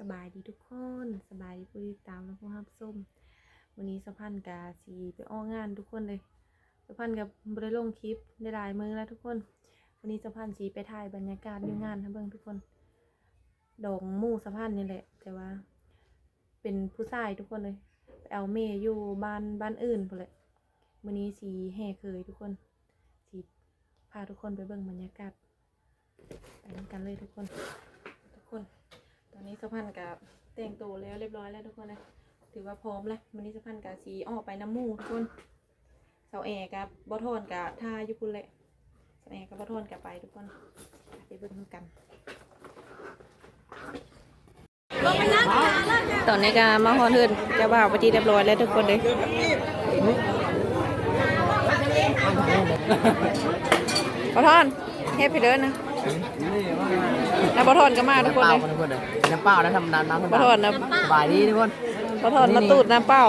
สบายดีทุกคนสบายดีผู้ติดตามและผู้รับชมวันนี้สะพันกาสีไปอ้องานทุกคนเลยสะพันกับบริลงคลิปได้หลายมือแล้วทุกคน วันนี้สะพันสีไปถ่ายบรรยากาศอยู่งานทั้งเบิ่งทุกคน ดองมู่สะพันนี่แหละ แต่ว่า เป็นผู้ชายทุกคนเลยไปเอาเมย์อยู่บ้านบ้านอื่นพอเลยวันนี้สีแห่เคยทุกคนสีพาทุกคนไปเบิ่งบรรยากาศไปกันเลยทุกคน ทุกคน สะพันกับแต่งตัวแล้วเรียบร้อยแล้วทุกคนเลยถือว่าพร้อมแล้ววันนี้สะพันกับสีออกไปน้ำมูกทุกคนเสาแอร์กับบอทอนกับท่ายุพุนแหละเสาแอร์กับบอทอนกับไปทุกคนไปเบิ่งกันตอนนี้ก็มาฮอนเทินจะบ่าวปที่เรียบร้อยแล้วทุกคนเลยบอทอนเฮ็ดไปเดินนะ แล้วบอทอนก็มาทุกคนเลยทุกคนเลยน้ำเปล่านะทำน้ำน้ำขอโทษนะบายดีทุกคนบอทอนมาตูดน้ำเปล่า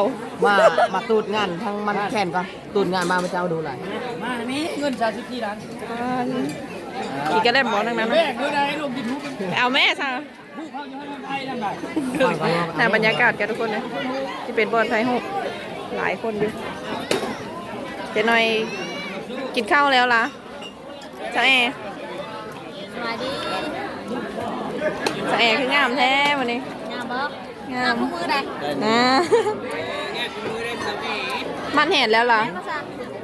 มามาตูดงานทั้งมันแข่นก่อนตูดงานมาพระเจ้าดูหลายมามีเงินสามสิบกี่ล้านอีกก็ได้หมอทั้งนั้นนะแม่ดูได้ลูกกินทุกไปเอาแม่ซะผู้เข้าอยู่ให้ไทยนั่นแหละน่าบรรยากาศกันทุกคนนะที่เป็นบอลไทยหกหลายคนอยู่เดี๋ยวหน่อยกินข้าวแล้วล่ะเจ้าแอร์สวัสดี เจ้าแอร์คืองามแท้วันนี้ งามบ่งามมือใดนะมันเห็นแล้วล่ะมาซะ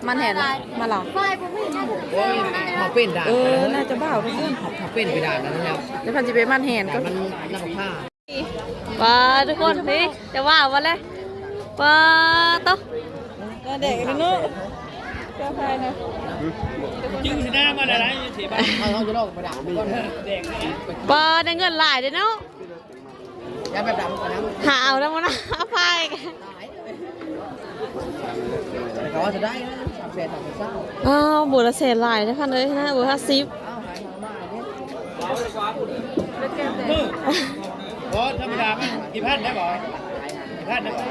มันเห็นมาหรอไฟผมไม่เห็นโอ้ยเขาเป็นด่านเออ น่าจะบ้าทุกคนเขาเป็นไปด่านนั้นแล้วเดี๋ยวพันจีไปมันเห็นก็มันนักผ้าว้าทุกคนนี่จะว่าวันเลยว้าต๊ะเด็กนี่นู้เจ้าพายนะ จึงสิหน้ามาอะไรสิบ้าเขาจะลอกไปด่านก่อนเด็กว้าได้เงินหลายเด้อเนาะอย่าแบบด่านก่อนนะหาเอาแล้วมั้งนะเอาไฟกันแต่เขาว่าจะได้นะสามแสนสามสิบเก้าอ้าวบุรเศษหลายนะพันเลยนะบุรห้าสิบอ้าวหายมาเนี่ยโอ้ธรรมดามันกี่พันได้บ่กี่พันได้บ่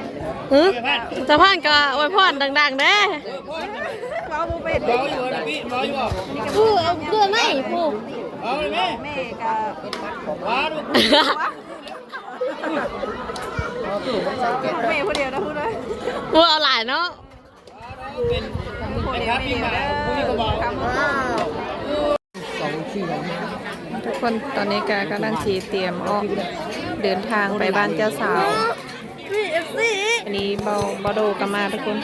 ฮึจะพันก็อวยพรดังๆเด้เมาบุเป็ดเบาอยู่นะพี่เบาอยู่บ่ผู้เอาเพื่อไม่ผู้เบาเลยแม่แม่กับว้าดูแม่คนเดียวนะพูดเลยผู้เอาหลายเนาะเป็นเป็นครับพี่มาพวกนี้ก็เบาสองสี่ทุกคนตอนนี้กากำลังชีเตรียมออกเดินทางไปบ้านเจ้าสาวอันนี้เบาเบาโดกันมาทุกคน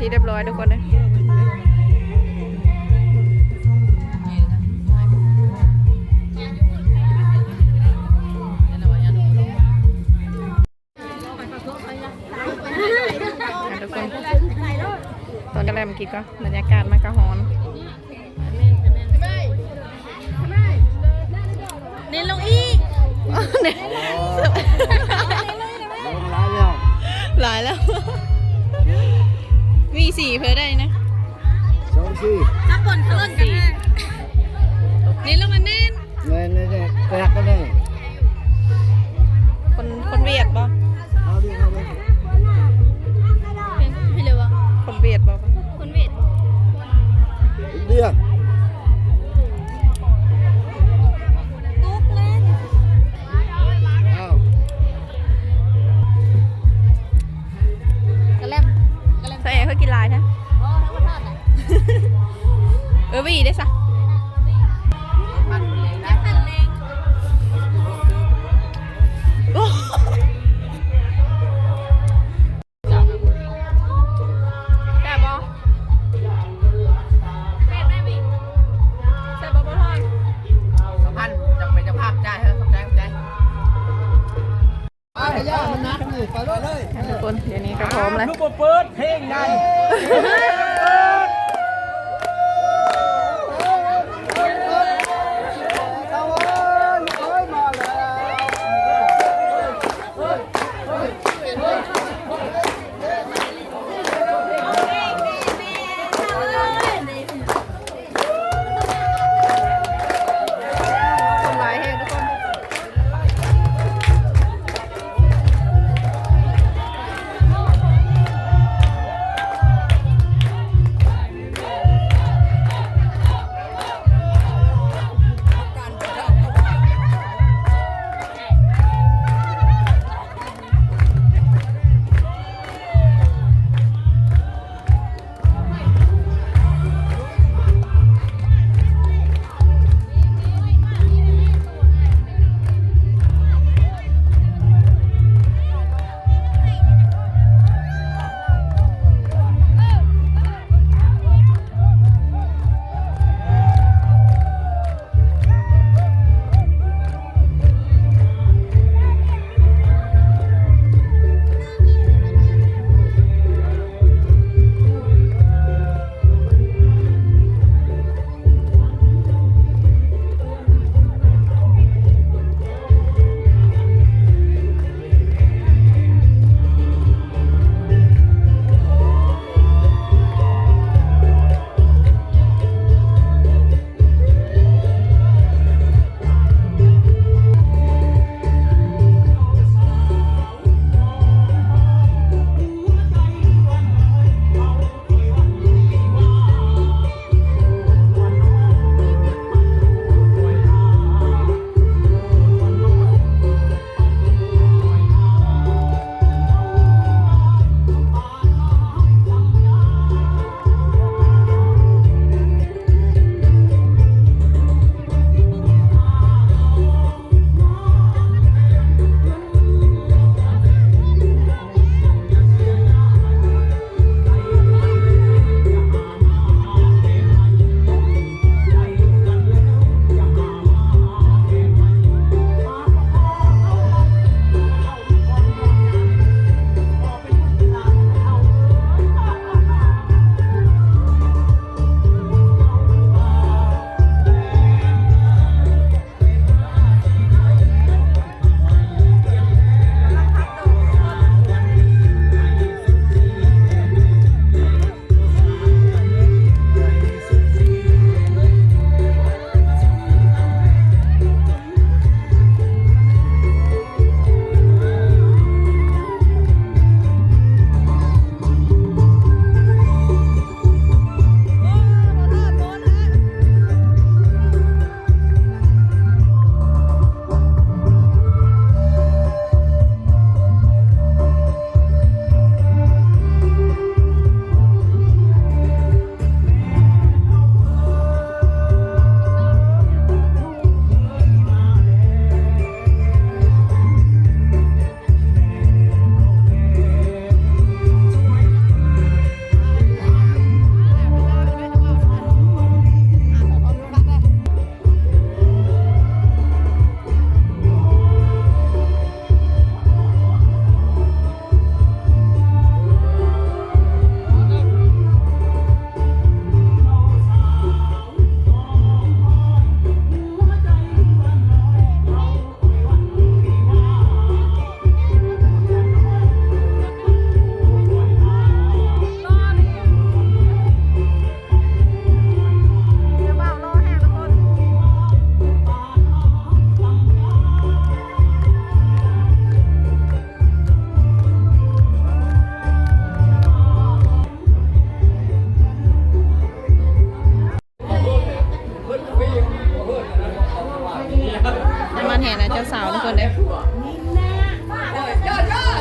ที่เรียบร้อยทุกคนเลยอะทุกคนตอนกระแลมกินก็บรรยากาศมันกระหอนเน้นลงอีกเนี่ยหลายแล้ว มีสี่เพื่อได้นะสองสี่ถ้าปนเขาเล่นกันนะนี่ลงมาเน้นเงินนี่เนี่ยไปหักกันได้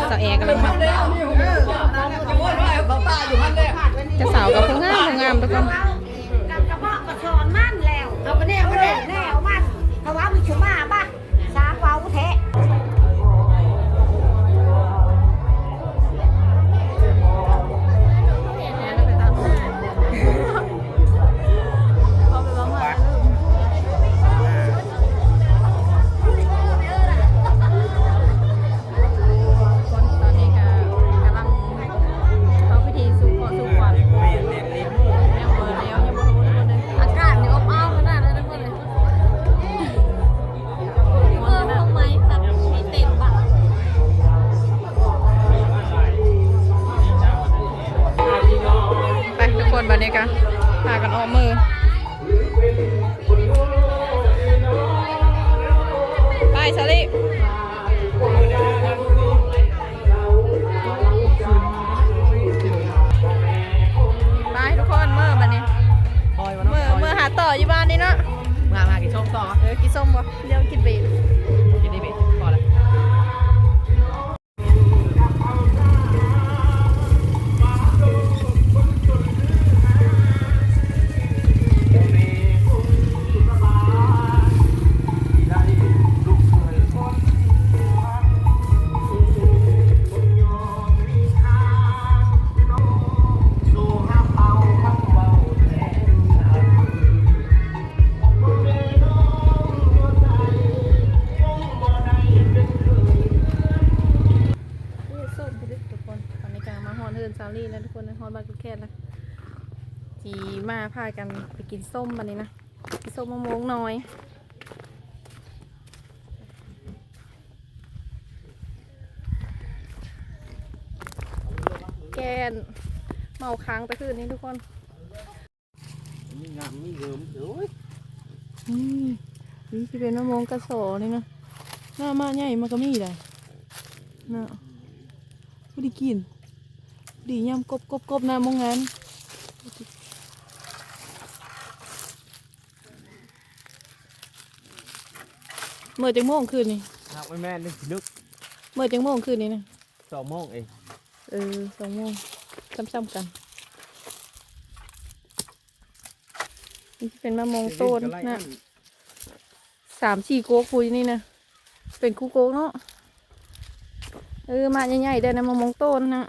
สาวแอร์กันเลยค่ะจะสาวกับผู้งามผู้งามทุกคนกับกระเพาะกระชอนมันแล้วเอาไปแน่ไปแน่แน่เอามันเขาว่ามีชุมาบ้าน นี่เนาะมามากินส้มต่อเออกินส้มบ่เดี๋ยวกินเบร กันไปกินส้มบันนี้นะกินส้มมะม่วงน้อย แกนเมาค้างไปคืนนี้ทุกคนมีงามมีเงิมโอ้ยนี่นี่จะเป็นมะม่วงกระสอนี่นะหน้ามาใหญ่มาก็มีเลยน่ะพอดีกินพอดียำกบกบกบหน้ามองงาน เมื่อจังโมงคืนนี่หักไม่แม่นึกนึกเมื่อจังโมงคืนนี่นะสองโมงเองเออสองโมงซ้ำๆกันนี่จะเป็นมะม่วงต้นนะสามสี่โก๊กคุยนี่นะเป็นคู่โก๊กเนาะเออมาใหญ่ๆได้นะมะม่วงต้นนะ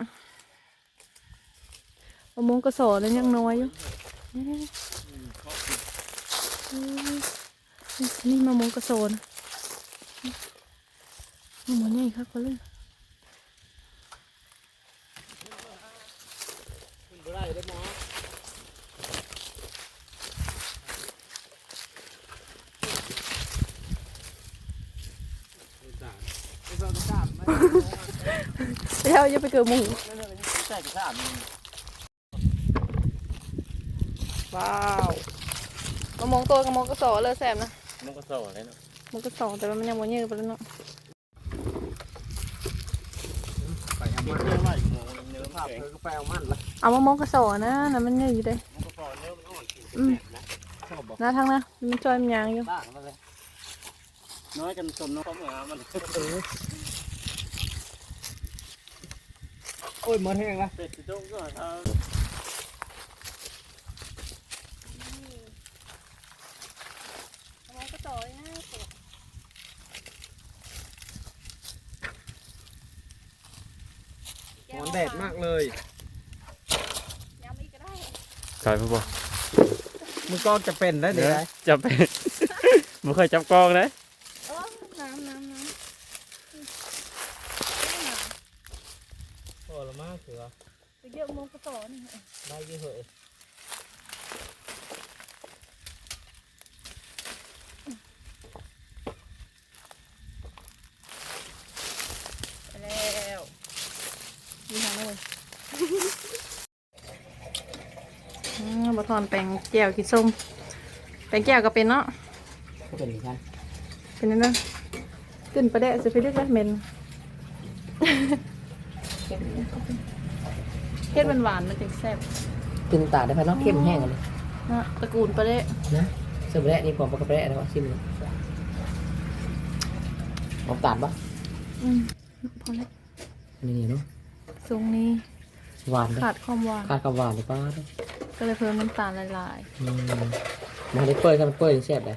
มะม่วงกระสอนั้นยังน้อยอยู่นี่ๆเออนี่มะม่วงกระสอน มะม่วงใหญ่ครับก็เลยเดี๋ยวอย่าไปเกิดมูใช่กระซ่ามันว้าวมะม่วงตัวกับมะม่วงกระสอเลยแสบนะมันก็สอเลยเนาะมะม่วงกระสอแต่ว่ามันยังโมเยอะไปแล้วเนาะ ไปเอามาเนื้อไหลโมเนื้อภาพเธอก็ไปเอามันละเอามะม่วงกระสอนะนะมันเยอะอยู่เลยมันก็สอเนื้อมันอ่อนอืมชอบบอกนะทั้งนะมันจอยมันยางอยู่บ้างมาเลยน้อยกันสมน้องเหมือนมันโอ้ยมันแห้งละเป็ดจะต้องก็เอามะม่วงกระสอนะหอนแดดมากเลยยำอีกก็ได้ ใช่พ่อมึงก็จะเป็นได้เดี๋ยวจับเป็นไม่เคยจับกองเลยเออน้ำน้ำน้โอ้ละมากเสือำไปเยอะมะม่วงกระสอนี่ได้ยี่เหอะไปแล้วมีทางเลยอืมบะท อนแปลงแก้วกินส้มแปลงแก้วก็เป็นเนาะเป็นอย่างนั้นเป็นนั่นนะขึ้นประเดะจะไปเรียกว่าเมนเฮ็ดหวานๆมันจะแซ่บกินตาได้พันน้องเข้มแห้งเลยนะตระกูลประเดะนะเสร็จแล้วนี่ผมปกติแล้วชิมเลยน้ำตาลปะอืมพอแล้วนี่นี่เนาะทรงนี้หวานเลยขาดความหวานขาดกับหวานเลยป้าเด้อ ก็เลยเพิ่มน้ำตาลละลายอืมมาได้เปิดกันเปิดแซ่บเลย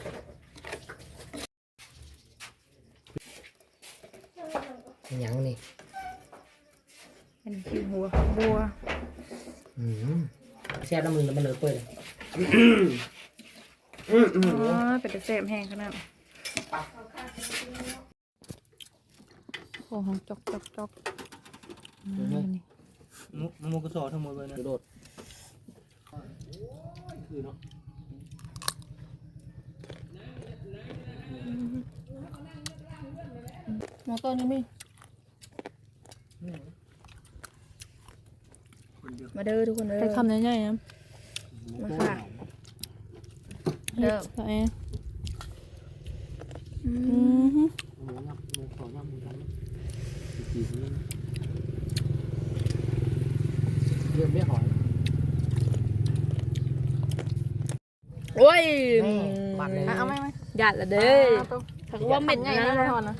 ยังนี่อันนี้คือหัวบัวอืมแซ่บน้ำมือมันเลยเปิดเลยอ๋อเป็นแต่แซ่บแห้งขนาดโอ้โหจอกจอกจอกอืมนี่ มุกมุกก็สอทั้งหมดเลยนะกระโดด คือเนาะหมอต้นนี่มีมาเด้อทุกคนเด้อใช้คำใหญ่ๆนะมาค่ะ เด้อใส่อืมหมูยับหมูขอยับหมูยับจีบนี่เรียบเรียบหอย โอ้ยหวานเลยอะเอาไหมไหมหยาดละเด้อถ้าว่าเม็ดใหญ่นะนะนะ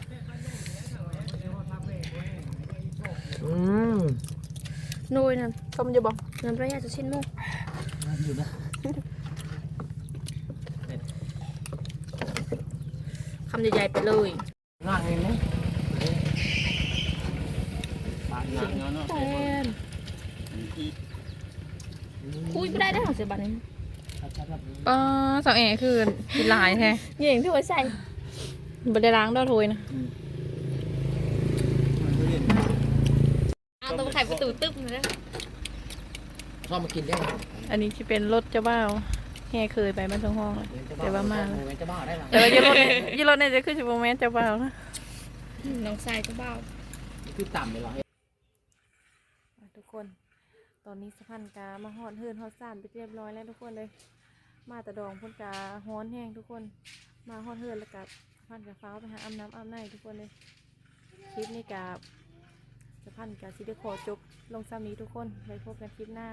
อืมนุยนั่นต้มจะบอกน้ำประหยัดจะชิ้นมุกอยู่นะคำใหญ่ๆไปเลยง่ายเลยนะปานหนังเนาะแฟนคุยไม่ได้ได้หรอเสียบัตรนี้ ป้าสาวแอ๋คือกินหลายแท้เหย่งที่หัวใจบ่ได้ล้างดอกโถยนะเอาตัวไข่ประตูตึ๊บเลยเข้ามากินได้ไหมอันนี้จะเป็นรถเจ้าบ่าวแห่เคยไปบ้านทงห้องเลยแต่ว่ามาแล้วมันจะบ้าได้ไหมแต่ว่ายี่รถยี่รถเนี่ยจะขึ้นชิบแมนเจ้าบ่าวนะน้องชายเจ้าบ่าวคือต่ำเลยเหรออะทุกคน ตอนนี้สะพานกามาฮอดเฮือนฮอดซ่านไปเรียบร้อยแล้วทุกคนเลย มาแตะดองพ่นกาฮ้อนแห้งทุกคน มาฮ้อนเฮือนแล้วกับพันกาฟ้าไปหาอาบน้ำอาบในทุกคนเลยคลิปนี้กับจะพันกาซิเดคอจบลงซ้ำนี้ทุกคนไว้พบกันคลิปหน้า